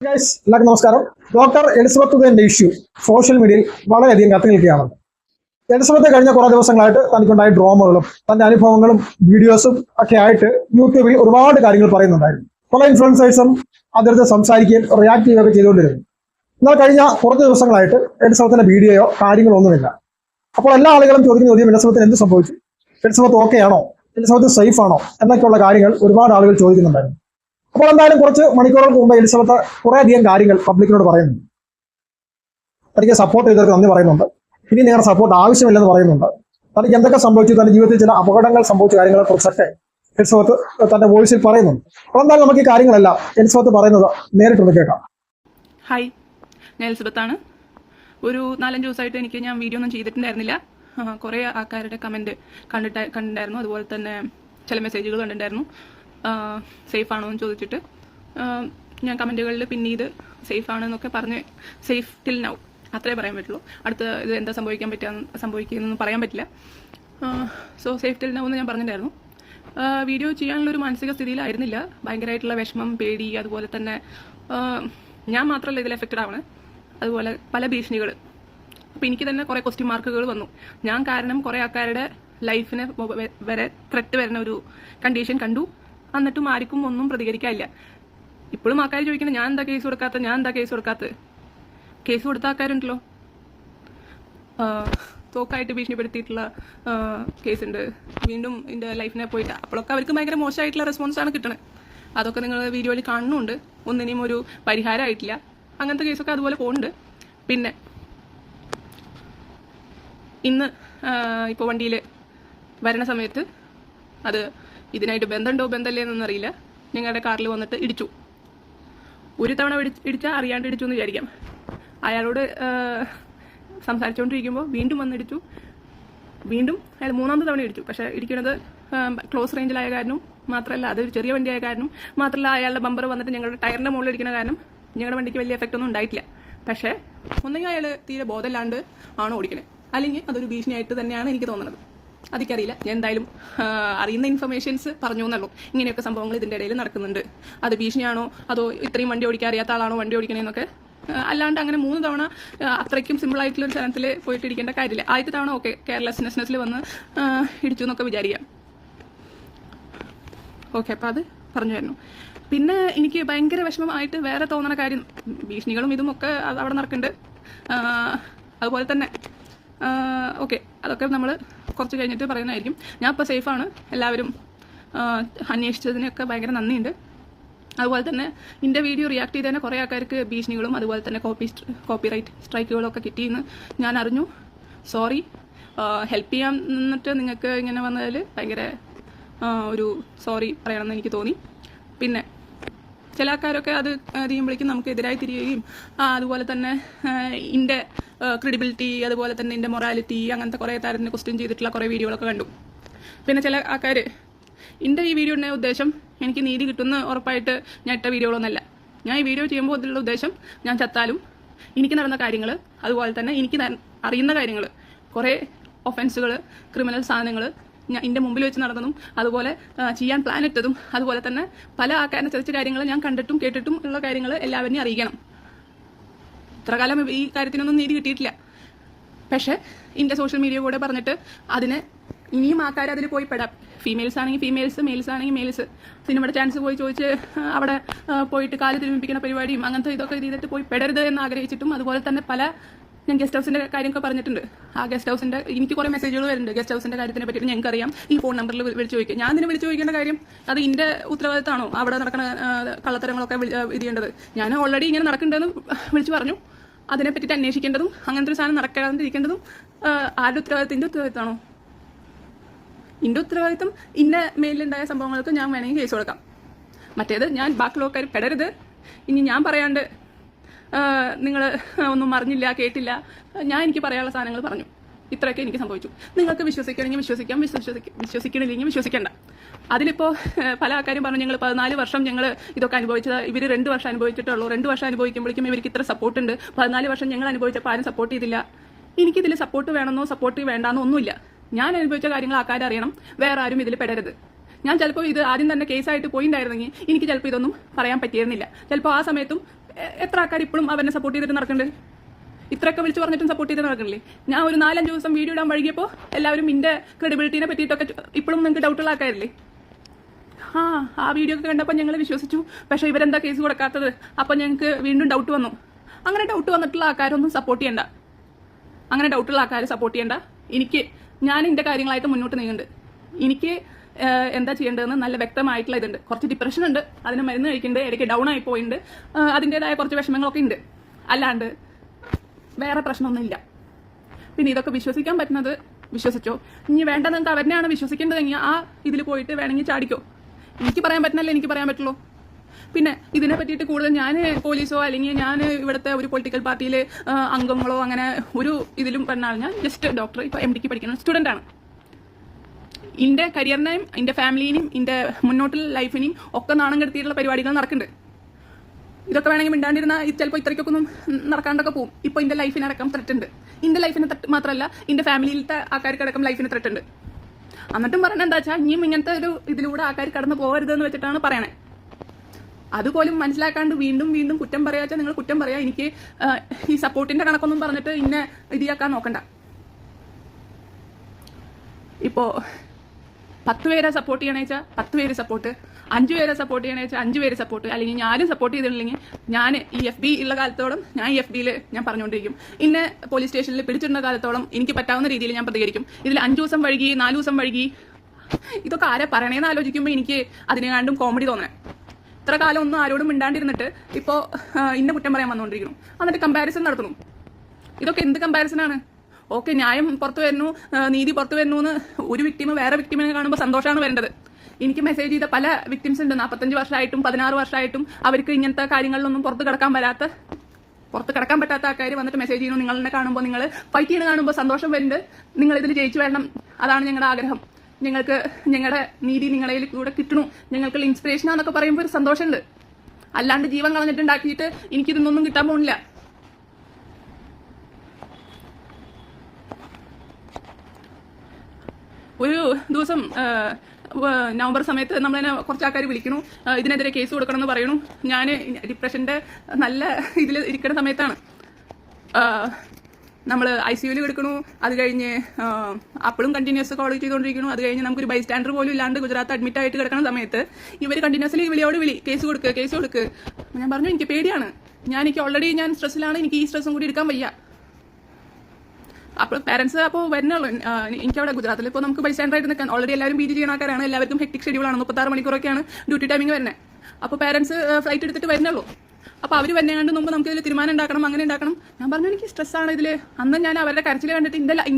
എല്ലാവർക്കും നമസ്കാരം. Doctor Elizabeth ഉദയന്റെ ഇഷ്യൂ സോഷ്യൽ മീഡിയയിൽ വളരെയധികം കത്തി നിൽക്കുകയാണ്. എലിസബത്ത് കഴിഞ്ഞ കുറേ ദിവസങ്ങളായിട്ട് തനിക്കുണ്ടായ ഡ്രോമകളും തന്റെ അനുഭവങ്ങളും വീഡിയോസും ഒക്കെ ആയിട്ട് യൂട്യൂബിൽ ഒരുപാട് കാര്യങ്ങൾ പറയുന്നുണ്ടായിരുന്നു. പല ഇൻഫ്ലുവൻസേഴ്സും അതിർത്ത് സംസാരിക്കുകയും റിയാക്ട് ചെയ്യുകയൊക്കെ ചെയ്തുകൊണ്ടിരുന്നു. എന്നാൽ കഴിഞ്ഞ കുറച്ച് ദിവസങ്ങളായിട്ട് എലിസബത്തിന്റെ വീഡിയോയോ കാര്യങ്ങളോ ഒന്നുമില്ല. അപ്പോൾ എല്ലാ ആളുകളും ചോദിക്കുന്ന ചോദ്യം എലിസബത്തിന് എന്ത് സംഭവിച്ചു? എലിസബത്ത് ഓക്കെ ആണോ? എലിസബത്ത് സേഫ് ആണോ? എന്നൊക്കെയുള്ള കാര്യങ്ങൾ ഒരുപാട് ആളുകൾ ചോദിക്കുന്നുണ്ടായിരുന്നു. അപ്പോൾ എന്തായാലും കുറച്ച് മണിക്കൂറുകൾക്ക് മുമ്പ് എലിസബത്ത് കുറേയധികം കാര്യങ്ങൾ പബ്ലിക്കിനോട് പറയുന്നുണ്ട്. തനിക്ക് സപ്പോർട്ട് ചെയ്തവർക്ക് നന്ദി പറയുന്നുണ്ട്. ഇനി നിങ്ങളുടെ സപ്പോർട്ട് ആവശ്യമില്ലെന്ന് പറയുന്നുണ്ട്. തനിക്ക് എന്തൊക്കെ സംഭവിച്ചു? തന്റെ ജീവിതത്തിൽ ചില അപകടങ്ങൾ സംഭവിച്ച കാര്യങ്ങളെ കുറിച്ചൊക്കെ എലിസബത്ത് തന്റെ വോയിസിൽ പറയുന്നുണ്ട്. അപ്പോൾ എന്തായാലും നമുക്ക് ഈ കാര്യങ്ങളെല്ലാം എലിസബത്ത് പറയുന്നത് നേരിട്ടൊന്ന് കേൾക്കാം. ഹായ് ഞാൻ ആണ് ഒരു നാലഞ്ച് ദിവസമായിട്ട് എനിക്ക് ഞാൻ വീഡിയോ ഒന്നും ചെയ്തിട്ടുണ്ടായിരുന്നില്ല. കുറെ ആൾക്കാരുടെ കമന്റ് കണ്ടിട്ട് കണ്ടിട്ടുണ്ടായിരുന്നു. അതുപോലെ തന്നെ ചില മെസ്സേജുകൾ കണ്ടിട്ടുണ്ടായിരുന്നു. സേഫ് ആണോ എന്ന് ചോദിച്ചിട്ട് ഞാൻ കമന്റുകളിൽ പിന്നെ ഇത് സേഫ് ആണെന്നൊക്കെ പറഞ്ഞ് സേഫ് ടിൽ നൗ അത്രേ പറയാൻ പറ്റുള്ളൂ. അടുത്ത ഇത് എന്താ സംഭവിക്കാൻ പറ്റുക സംഭവിക്കുന്നതെന്ന് പറയാൻ പറ്റില്ല. സോ സേഫ് ടിൽ നൗ എന്ന് ഞാൻ പറഞ്ഞിട്ടുണ്ടായിരുന്നു. വീഡിയോ ചെയ്യാനുള്ളൊരു മാനസിക സ്ഥിതിയിലായിരുന്നില്ല. ഭയങ്കരമായിട്ടുള്ള വിഷമം പേടി അതുപോലെ തന്നെ ഞാൻ മാത്രമല്ല ഇതിൽ എഫക്റ്റഡ് ആവണേ അതുപോലെ പല ഭീഷണികൾ അപ്പോൾ എനിക്ക് തന്നെ കുറേ ക്വസ്റ്റ്യൻ മാർക്കുകൾ വന്നു. ഞാൻ കാരണം കുറേ ആൾക്കാരുടെ ലൈഫിന് വരെ ത്രെട്ട് വരുന്ന ഒരു കണ്ടീഷൻ കണ്ടു. എന്നിട്ടും ആർക്കും ഒന്നും പ്രതികരിക്കാനില്ല. ഇപ്പോഴും ആൾക്കാർ ചോദിക്കുന്നത് ഞാൻ എന്താ കേസ് കൊടുക്കാത്ത ഞാൻ എന്താ കേസ് കൊടുക്കാത്തത്? കേസ് കൊടുത്ത ആൾക്കാരുണ്ടല്ലോ. തോക്കായിട്ട് ഭീഷണിപ്പെടുത്തിയിട്ടുള്ള കേസുണ്ട്. വീണ്ടും എന്റെ ലൈഫിനെ പോയിട്ട് അപ്പോഴൊക്കെ അവർക്ക് ഭയങ്കര മോശമായിട്ടുള്ള റെസ്പോൺസാണ് കിട്ടണത് അതൊക്കെ നിങ്ങൾ വീഡിയോയിൽ കാണുന്നുണ്ട്. ഒന്നിനും ഒരു പരിഹാരമായിട്ടില്ല. അങ്ങനത്തെ കേസൊക്കെ അതുപോലെ പോകുന്നുണ്ട് പിന്നെ ഇന്ന് ഇപ്പോൾ വണ്ടിയിൽ വരണ സമയത്ത് അത് ഇതിനായിട്ട് ബന്ധമുണ്ടോ ബന്ധമല്ലേ അറിയില്ല. ഞങ്ങളുടെ കാറിൽ വന്നിട്ട് ഇടിച്ചു. ഒരു തവണ ഇടി- ഇടിച്ചാൽ അറിയാണ്ട് ഇടിച്ചു എന്ന് വിചാരിക്കാം. അയാളോട് സംസാരിച്ചുകൊണ്ടിരിക്കുമ്പോൾ വീണ്ടും വന്നിടിച്ചു വീണ്ടും അയാൾ മൂന്നാമത്തെ തവണ ഇടിച്ചു. പക്ഷേ ഇടിക്കുന്നത് ക്ലോസ് റേഞ്ചിലായ കാരണം മാത്രമല്ല അതൊരു ചെറിയ വണ്ടിയായ കാരണം മാത്രമല്ല അയാളുടെ ബമ്പർ വന്നിട്ട് ഞങ്ങളുടെ ടയറിന്റെ മുകളിൽ ഇടിക്കുന്ന കാരണം ഞങ്ങളുടെ വണ്ടിക്ക് വലിയ എഫക്റ്റ് ഒന്നും ഉണ്ടായിട്ടില്ല. പക്ഷേ ഒന്നെങ്കിൽ അയാൾ തീരെ ബോധമില്ലാണ്ട് ആണ് ഓടിക്കണേ. അല്ലെങ്കിൽ അതൊരു ഭീഷണിയായിട്ട് തന്നെയാണ് എനിക്ക് തോന്നുന്നത് അതിക്കറിയില്ല. ഞാൻ എന്തായാലും അറിയുന്ന ഇൻഫർമേഷൻസ് പറഞ്ഞു എന്നുള്ളൂ ഇങ്ങനെയൊക്കെ സംഭവങ്ങൾ ഇതിന്റെ ഇടയിൽ നടക്കുന്നുണ്ട്. അത് ഭീഷണിയാണോ? അതോ ഇത്രയും വണ്ടി ഓടിക്കാൻ അറിയാത്ത ആളാണോ വണ്ടി ഓടിക്കണേന്നൊക്കെ അല്ലാണ്ട് അങ്ങനെ മൂന്ന് തവണ അത്രയ്ക്കും സിമ്പിൾ ആയിട്ടുള്ള ഒരു സ്ഥലത്തിൽ പോയിട്ട് ഇരിക്കേണ്ട കാര്യമില്ല. ആദ്യത്തെ തവണ ഓക്കെ കെയർലെസ്നെസ്സിൽ വന്ന് ഇടിച്ചു എന്നൊക്കെ വിചാരിക്കാം. ഓക്കെ അപ്പോൾ അത് പറഞ്ഞായിരുന്നു പിന്നെ എനിക്ക് ഭയങ്കര വിഷമമായിട്ട് വേറെ തോന്നണ കാര്യം ഭീഷണികളും ഇതും ഒക്കെ അത് അവിടെ നടക്കുന്നുണ്ട്. അതുപോലെ തന്നെ ഓക്കെ അതൊക്കെ നമ്മൾ കുറച്ച് കഴിഞ്ഞിട്ട് പറയുന്നതായിരിക്കും. ഞാൻ ഇപ്പോൾ സേഫാണ് എല്ലാവരും അന്വേഷിച്ചതിനൊക്കെ ഭയങ്കര നന്ദിയുണ്ട്. അതുപോലെ തന്നെ എന്റെ വീഡിയോ റിയാക്ട് ചെയ്തതിനെ കുറേ ആൾക്കാർക്ക് ഭീഷണികളും അതുപോലെ തന്നെ കോപ്പി കോപ്പി റൈറ്റ് സ്ട്രൈക്കുകളൊക്കെ കിട്ടിയെന്ന് ഞാൻ അറിഞ്ഞു. സോറി ഹെൽപ്പ് ചെയ്യാൻ നിന്നിട്ട് നിങ്ങൾക്ക് ഇങ്ങനെ വന്നതിൽ ഭയങ്കര ഒരു സോറി പറയണമെന്ന് എനിക്ക് തോന്നി. പിന്നെ ചില ആൾക്കാരൊക്കെ അത് ചെയ്യുമ്പോഴേക്കും നമുക്ക് എതിരായി തിരിയുകയും അതുപോലെ തന്നെ എന്റെ ക്രെഡിബിലിറ്റി അതുപോലെ തന്നെ എന്റെ മൊറാലിറ്റി അങ്ങനത്തെ കുറേ തരത്തിന് ക്വസ്റ്റ്യൻ ചെയ്തിട്ടുള്ള കുറേ വീഡിയോകളൊക്കെ കണ്ടു. പിന്നെ ചില ആൾക്കാർ എന്റെ ഈ വീഡിയോ ഉള്ള ഉദ്ദേശം എനിക്ക് നീതി കിട്ടുന്ന ഉറപ്പായിട്ട് ഞാൻ ഇട്ട വീഡിയോകളൊന്നല്ല. ഞാൻ ഈ വീഡിയോ ചെയ്യുമ്പോൾ അതിലുള്ള ഉദ്ദേശം ഞാൻ ചത്താലും എനിക്ക് നടന്ന കാര്യങ്ങൾ അതുപോലെ തന്നെ എനിക്ക് അറിയുന്ന കാര്യങ്ങൾ കുറേ ഒഫൻസുകൾ ക്രിമിനൽ സാധനങ്ങൾ ഞാൻ എന്റെ മുമ്പിൽ വെച്ച് നടന്നതും അതുപോലെ ചെയ്യാൻ പ്ലാൻ ഇട്ടതും അതുപോലെ തന്നെ പല ആൾക്കാരെ ചതിച്ച കാര്യങ്ങൾ ഞാൻ കണ്ടിട്ടും കേട്ടിട്ടും ഉള്ള കാര്യങ്ങൾ എല്ലാവരെയും അറിയിക്കണം. ഇത്ര കാലം ഈ കാര്യത്തിനൊന്നും നീതി കിട്ടിയിട്ടില്ല. പക്ഷേ എന്റെ സോഷ്യൽ മീഡിയ കൂടെ പറഞ്ഞിട്ട് അതിന് ഇനിയും ആൾക്കാർ അതിൽ പോയി പെടാം ഫീമെയിൽസ് ആണെങ്കിൽ ഫീമെയിൽസ് മെയിൽസ് ആണെങ്കിൽ മെയിൽസ് സിനിമയുടെ ചാൻസ് പോയി ചോദിച്ച് അവിടെ പോയിട്ട് കാൽ തിരുമിപ്പിക്കുന്ന പരിപാടിയും അങ്ങനത്തെ ഇതൊക്കെ ചെയ്തിട്ട് പോയി പെടരുത് എന്ന് ആഗ്രഹിച്ചിട്ടും അതുപോലെ തന്നെ പല ഞാൻ ഗസ്റ്റ് ഹൗസിന്റെ കാര്യമൊക്കെ പറഞ്ഞിട്ടുണ്ട്. ആ ഗസ്റ്റ് ഹൗസിന്റെ എനിക്ക് കുറേ മെസ്സേജുകൾ വരുന്നുണ്ട്. ഗസ്റ്റ് ഹൗസിന്റെ കാര്യത്തിനെ പറ്റി ഞങ്ങൾക്ക് അറിയാം. ഈ ഫോൺ നമ്പറിൽ വിളിച്ചു ചോദിക്കുക ഞാൻ ഇതിനെ വിളിച്ചു ചോദിക്കേണ്ട കാര്യം അത് ഇന്റെ ഉത്തരവാദിത്തമാണോ? അവിടെ നടക്കുന്ന കള്ളത്തരങ്ങളൊക്കെ ഇത് ഞാൻ ഓൾറെഡി ഇങ്ങനെ നടക്കുന്നുണ്ടെന്ന് വിളിച്ചു പറഞ്ഞു. അതിനെ പറ്റിയിട്ട് അന്വേഷിക്കേണ്ടതും അങ്ങനത്തെ ഒരു സാധനം നടക്കാതിരിക്കേണ്ടതും ആരുടെ ആരുടെ ഉത്തരവാദിത്തത്തിന്റെ ഉത്തരവാദിത്തമാണോ എന്റെ ഉത്തരവാദിത്തം ഇന്ന മേലിലുണ്ടായ സംഭവങ്ങൾക്ക് ഞാൻ വേണമെങ്കിൽ കേസ് കൊടുക്കാം. മറ്റേത് ഞാൻ ബാക്കിയുള്ള ആൾക്കാർ പെടരുത്. ഇനി ഞാൻ പറയാണ്ട് നിങ്ങൾ ഒന്നും അറിഞ്ഞില്ല കേട്ടില്ല. ഞാൻ എനിക്ക് പറയാനുള്ള സാധനങ്ങൾ പറഞ്ഞു. ഇത്രയൊക്കെ എനിക്ക് സംഭവിച്ചു. നിങ്ങൾക്ക് വിശ്വസിക്കണമെങ്കിൽ വിശ്വസിക്കാം വിശ്വസിക്ക വിശ്വസിക്കണില്ലെങ്കിൽ വിശ്വസിക്കേണ്ട. അതിലിപ്പോൾ പല ആൾക്കാരും പറഞ്ഞു ഞങ്ങൾ പതിനാല് വർഷം ഞങ്ങൾ ഇതൊക്കെ അനുഭവിച്ചത്. ഇവർ രണ്ട് വർഷം അനുഭവിച്ചിട്ടുള്ളൂ. രണ്ട് വർഷം അനുഭവിക്കുമ്പോഴേക്കും ഇവർക്ക് ഇത്ര സപ്പോർട്ട് ഉണ്ട്. പതിനാല് വർഷം ഞങ്ങൾ അനുഭവിച്ചപ്പോൾ ആരും സപ്പോർട്ട് ചെയ്തില്ല. എനിക്കിതിൽ സപ്പോർട്ട് വേണമെന്നോ സപ്പോർട്ട് വേണ്ടാന്നോ ഒന്നുമില്ല. ഞാൻ അനുഭവിച്ച കാര്യങ്ങൾ ആൾക്കാർ അറിയണം. വേറെ ആരും ഇതിൽ പെടരുത്. ഞാൻ ചിലപ്പോൾ ഇത് ആദ്യം തന്നെ കേസായിട്ട് പോയിണ്ടായിരുന്നെങ്കിൽ എനിക്ക് ചിലപ്പോൾ ഇതൊന്നും പറയാൻ പറ്റിയിരുന്നില്ല. ചിലപ്പോൾ ആ സമയത്തും എത്ര ആൾക്കാർ ഇപ്പോഴും അവനെ സപ്പോർട്ട് ചെയ്തിട്ട് നടക്കുന്നുണ്ട്? ഇത്രയൊക്കെ വിളിച്ച് പറഞ്ഞിട്ടും സപ്പോർട്ട് ചെയ്ത് നടക്കണില്ലേ? ഞാൻ ഒരു നാലഞ്ച് ദിവസം വീഡിയോ ഇടാൻ വൈകിയപ്പോൾ എല്ലാവരും എന്റെ ക്രെഡിബിലിറ്റിനെ പറ്റിയിട്ടൊക്കെ ഇപ്പോഴും നിങ്ങൾക്ക് ഡൗട്ടുള്ള ആൾക്കാരില്ലേ? ആ ആ വീഡിയോ ഒക്കെ കണ്ടപ്പോൾ ഞങ്ങൾ വിശ്വസിച്ചു. പക്ഷേ ഇവരെന്താ കേസ് കൊടുക്കാത്തത്? അപ്പോൾ ഞങ്ങൾക്ക് വീണ്ടും ഡൗട്ട് വന്നു. അങ്ങനെ ഡൗട്ട് വന്നിട്ടുള്ള ആൾക്കാരൊന്നും സപ്പോർട്ട് ചെയ്യണ്ട. അങ്ങനെ ഡൗട്ടുള്ള ആൾക്കാർ സപ്പോർട്ട് ചെയ്യണ്ട. എനിക്ക് ഞാൻ എന്റെ കാര്യങ്ങളായിട്ട് മുന്നോട്ട് നീങ്ങുന്നുണ്ട്. എനിക്ക് എന്താ ചെയ്യേണ്ടതെന്ന് നല്ല വ്യക്തമായിട്ടുള്ള ഇതുണ്ട്. കുറച്ച് ഡിപ്രഷൻ ഉണ്ട്. അതിന് മരുന്ന് കഴിക്കുന്നുണ്ട്. ഇടയ്ക്ക് ഡൗൺ ആയി പോയിട്ടുണ്ട് അതിന്റെതായ കുറച്ച് വിഷമങ്ങളൊക്കെ ഉണ്ട് അല്ലാണ്ട് വേറെ പ്രശ്നമൊന്നുമില്ല. പിന്നെ ഇതൊക്കെ വിശ്വസിക്കാൻ പറ്റുന്നത് വിശ്വസിച്ചോ? ഇനി വേണ്ട നിങ്ങൾക്ക് അവരെയാണ് വിശ്വസിക്കേണ്ടതെങ്കിൽ ആ ഇതിൽ പോയിട്ട് വേണമെങ്കിൽ ചാടിക്കോ. എനിക്ക് പറയാൻ പറ്റുന്നല്ലേ എനിക്ക് പറയാൻ പറ്റുള്ളൂ. പിന്നെ ഇതിനെ പറ്റിയിട്ട് കൂടുതൽ ഞാൻ പോലീസോ അല്ലെങ്കിൽ ഞാൻ ഇവിടുത്തെ ഒരു പൊളിറ്റിക്കൽ പാർട്ടിയിൽ അംഗങ്ങളോ അങ്ങനെ ഒരു ഇതിലും പറഞ്ഞാൽ ഞാൻ ജസ്റ്റ് ഡോക്ടർ ഇപ്പോൾ എം ഡിക്ക് പഠിക്കുന്ന സ്റ്റുഡന്റ് ആണ്. എന്റെ കരിയറിനെയും എന്റെ ഫാമിലിനെയും എന്റെ മുന്നോട്ടുള്ള ലൈഫിനെയും ഒക്കെ നാണം കെടുത്തിയിട്ടുള്ള പരിപാടികൾ നടക്കുന്നുണ്ട്. ഇതൊക്കെ വേണമെങ്കിൽ മിണ്ടാണ്ടിരുന്ന ചിലപ്പോൾ ഇത്രയ്ക്കൊക്കെ ഒന്നും നടക്കാണ്ടൊക്കെ പോകും ഇപ്പോൾ എന്റെ ലൈഫിനടക്കം ത്രെറ്റ് ഉണ്ട്. എന്റെ ലൈഫിന് മാത്രമല്ല എന്റെ ഫാമിലിയിലത്തെ ആൾക്കാർക്കടക്കം ലൈഫിന് ത്രെറ്റ് ഉണ്ട്. എന്നിട്ടും പറയണത് എന്താ വെച്ചാൽ ഇനിയും ഇങ്ങനത്തെ ഒരു ഇതിലൂടെ ആൾക്കാർ കടന്നു പോകരുതെന്ന് വെച്ചിട്ടാണ് പറയണേ. അതുപോലും മനസ്സിലാക്കാണ്ട് വീണ്ടും വീണ്ടും കുറ്റം പറയാച്ച നിങ്ങൾ കുറ്റം പറയാ. എനിക്ക് ഈ സപ്പോർട്ടിന്റെ കണക്കൊന്നും പറഞ്ഞിട്ട് ഇന്നെ ഇതിയാക്കാൻ നോക്കണ്ട. ഇപ്പോ പത്ത് പേരെ സപ്പോർട്ട് ചെയ്യണേച്ചാ പത്ത് പേര് സപ്പോർട്ട് അഞ്ച് പേരെ സപ്പോർട്ട് ചെയ്യണേ വെച്ചാൽ അഞ്ച് പേര് സപ്പോർട്ട് അല്ലെങ്കിൽ ഞാനും സപ്പോർട്ട് ചെയ്തിട്ടില്ലെങ്കിൽ ഞാൻ ഈ എഫ് ബി ഉള്ള കാലത്തോളം ഞാൻ എഫ് ബിയിൽ ഞാൻ പറഞ്ഞുകൊണ്ടിരിക്കും. ഇന്ന് പോലീസ് സ്റ്റേഷനിൽ പിടിച്ചിട്ടുള്ള കാലത്തോളം എനിക്ക് പറ്റാവുന്ന രീതിയിൽ ഞാൻ പ്രതികരിക്കും. ഇതിൽ അഞ്ചു ദിവസം വഴുകി നാല് ദിവസം വഴുകി ഇതൊക്കെ ആരെ പറയണേന്ന് ആലോചിക്കുമ്പോൾ എനിക്ക് അതിനെക്കാണ്ടും കോമഡി തോന്നണേ ഇത്ര കാലം ഒന്നും ആരോടും മിണ്ടാണ്ടിരുന്നിട്ട് ഇപ്പോൾ ഇന്ന കുറ്റം പറയാൻ വന്നുകൊണ്ടിരിക്കുന്നു എന്നിട്ട് കമ്പാരിസൺ നടത്തുന്നു. ഇതൊക്കെ എന്ത് കമ്പാരിസൺ ആണ്? ഓക്കെ ന്യായം പുറത്തു വരുന്നു നീതി പുറത്തു വരുന്നു എന്ന് ഒരു വിക്ടിമ് വേറെ വിക്ടിമിനെ കാണുമ്പോൾ സന്തോഷമാണ് വരേണ്ടത്. എനിക്ക് മെസ്സേജ് ചെയ്ത പല വിക്ടിംസ് ഉണ്ട്. നാൽപ്പത്തഞ്ച് വർഷമായിട്ടും പതിനാറ് വർഷമായിട്ടും അവർക്ക് ഇങ്ങനത്തെ കാര്യങ്ങളിലൊന്നും പുറത്ത് കിടക്കാൻ വരാത്ത പുറത്ത് കിടക്കാൻ പറ്റാത്ത ആൾക്കാർ വന്നിട്ട് മെസ്സേജ് ചെയ്യുന്നു. നിങ്ങളെ കാണുമ്പോൾ നിങ്ങൾ ഫൈറ്റ് ചെയ്യുന്ന കാണുമ്പോൾ സന്തോഷം വരുന്നുണ്ട്. നിങ്ങൾ ഇതിൽ ജയിച്ചു വരണം. അതാണ് ഞങ്ങളുടെ ആഗ്രഹം. ഞങ്ങൾക്ക് ഞങ്ങളുടെ നീതി നിങ്ങളെ കൂടെ കിട്ടണു. നിങ്ങൾക്ക് ഇൻസ്പിറേഷൻ ആണെന്നൊക്കെ പറയുമ്പോൾ ഒരു സന്തോഷമുണ്ട്. അല്ലാണ്ട് ജീവൻ കളഞ്ഞിട്ടുണ്ടാക്കിയിട്ട് എനിക്കിതൊന്നും കിട്ടാൻ പോകുന്നില്ല. ഒരു ദിവസം നവംബർ സമയത്ത് നമ്മളതിനെ കുറച്ച് ആൾക്കാർ വിളിക്കണു. ഇതിനെതിരെ കേസ് കൊടുക്കണം എന്ന് പറയണു. ഞാൻ ഡിപ്രഷന്റെ നല്ല ഇതിൽ ഇരിക്കുന്ന സമയത്താണ്. നമ്മൾ ഐ സി യുവിൽ കിടക്കണു. അത് കഴിഞ്ഞ് അപ്പോഴും കണ്ടിന്യൂസ് കോൾ ചെയ്തുകൊണ്ടിരിക്കുന്നു അത് കഴിഞ്ഞ് നമുക്കൊരു ബൈ സ്റ്റാൻഡർ പോലും ഇല്ലാണ്ട് ഗുജറാത്ത് അഡ്മിറ്റ് ആയിട്ട് കിടക്കുന്ന സമയത്ത് ഇവർ കണ്ടിന്യൂസ്ലി വിളിയോട് വിളി? കേസ് കൊടുക്കുക കേസ് കൊടുക്കുക ഞാൻ പറഞ്ഞു എനിക്ക് പേടിയാണ്. ഞാൻ എനിക്ക് ഓൾറെഡി ഞാൻ സ്ട്രെസ്സിലാണ് എനിക്ക് ഈ സ്ട്രെസ്സും കൂടി എടുക്കാൻ വയ്യ. അപ്പോൾ പാരന്റ്സ് അപ്പോൾ വരുന്നുള്ളൂ. എനിക്കവിടെ ഗുജറാത്തിൽ ഇപ്പോൾ നമുക്ക് ബൈ ആയിട്ട് നിൽക്കാൻ. ഓൾറെഡി എല്ലാവരും ബി ജി ചെയ്യുന്ന ആൾക്കാരാണ്. എല്ലാവർക്കും ഹെക്ടിക് ഷെഡ്യൂളാണ് മുപ്പത്താറ് മണിക്കൂറൊക്കെയാണ് ഡ്യൂട്ടി ടൈമിംഗ് വരുന്നത് അപ്പോൾ പാരന്റ്സ് ഫ്ലൈറ്റ് എടുത്തിട്ട് വരുന്നുള്ളൂ. അപ്പോൾ അവർ വരുന്നതുകൊണ്ട് മുമ്പ് നമുക്ക് ഇതിൽ തീരുമാനം ഉണ്ടാക്കണം അങ്ങനെ ഉണ്ടാക്കണം. ഞാൻ പറഞ്ഞു എനിക്ക് സ്ട്രെസ്സാണ് ഇതിൽ അന്ന് ഞാൻ അവരുടെ കരച്ചിൽ കണ്ടിട്ട് എന്റെ